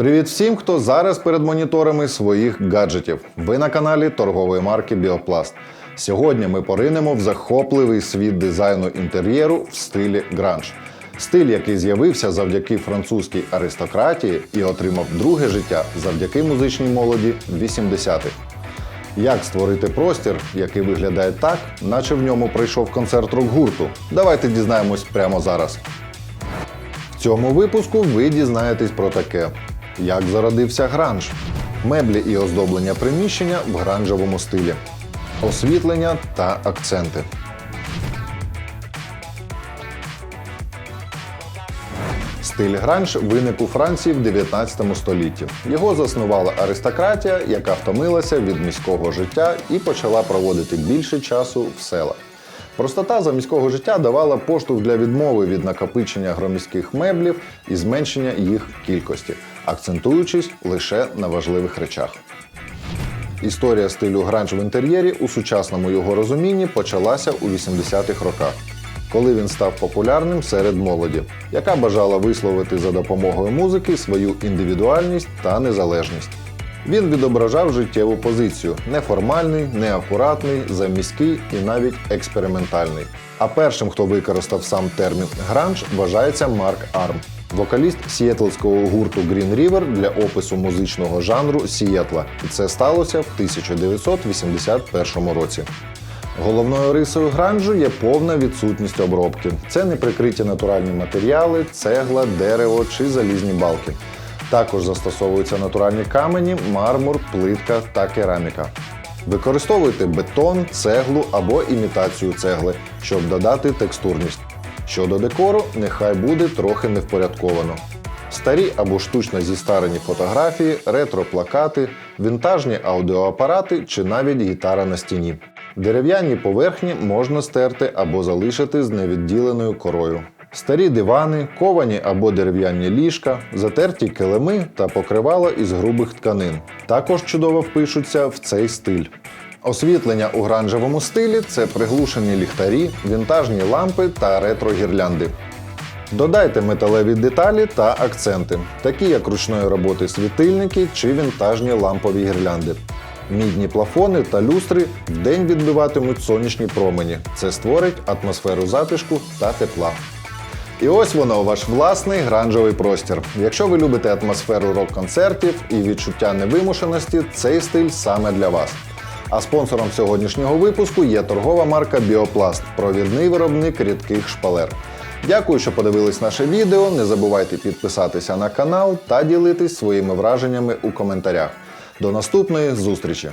Привіт всім, хто зараз перед моніторами своїх гаджетів. Ви на каналі торгової марки Біопласт. Сьогодні ми поринемо в захопливий світ дизайну інтер'єру в стилі гранж. Стиль, який з'явився завдяки французькій аристократії і отримав друге життя завдяки музичній молоді 80-х. Як створити простір, який виглядає так, наче в ньому прийшов концерт рок-гурту? Давайте дізнаємось прямо зараз. В цьому випуску ви дізнаєтесь про таке: як зародився гранж, меблі і оздоблення приміщення в гранжевому стилі, освітлення та акценти. Стиль гранж виник у Франції в 19 столітті. Його заснувала аристократія, яка втомилася від міського життя і почала проводити більше часу в селах. Простота заміського життя давала поштовх для відмови від накопичення громіських меблів і зменшення їх кількості, акцентуючись лише на важливих речах. Історія стилю гранж в інтер'єрі у сучасному його розумінні почалася у 80-х роках, коли він став популярним серед молоді, яка бажала висловити за допомогою музики свою індивідуальність та незалежність. Він відображав життєву позицію неформальний, неакуратний, заміський і навіть експериментальний. А першим, хто використав сам термін гранж, вважається Марк Арм, вокаліст сіетлського гурту Green River для опису музичного жанру Сієтла. І це сталося в 1981 році. Головною рисою гранжу є повна відсутність обробки. Це неприкриті натуральні матеріали, цегла, дерево чи залізні балки. Також застосовуються натуральні камені, мармур, плитка та кераміка. Використовуйте бетон, цеглу або імітацію цегли, щоб додати текстурність. Щодо декору, нехай буде трохи невпорядковано. Старі або штучно зістарені фотографії, ретро-плакати, вінтажні аудіоапарати чи навіть гітара на стіні. Дерев'яні поверхні можна стерти або залишити з невідділеною корою. Старі дивани, ковані або дерев'яні ліжка, затерті килими та покривала із грубих тканин. Також чудово впишуться в цей стиль. Освітлення у гранжевому стилі це приглушені ліхтарі, вінтажні лампи та ретро-гірлянди. Додайте металеві деталі та акценти, такі як ручної роботи світильники чи вінтажні лампові гірлянди. Мідні плафони та люстри вдень відбиватимуть сонячні промені. Це створить атмосферу затишку та тепла. І ось воно, ваш власний гранжовий простір. Якщо ви любите атмосферу рок-концертів і відчуття невимушеності, цей стиль саме для вас. А спонсором сьогоднішнього випуску є торгова марка Біопласт, провідний виробник рідких шпалер. Дякую, що подивились наше відео. Не забувайте підписатися на канал та ділитись своїми враженнями у коментарях. До наступної зустрічі!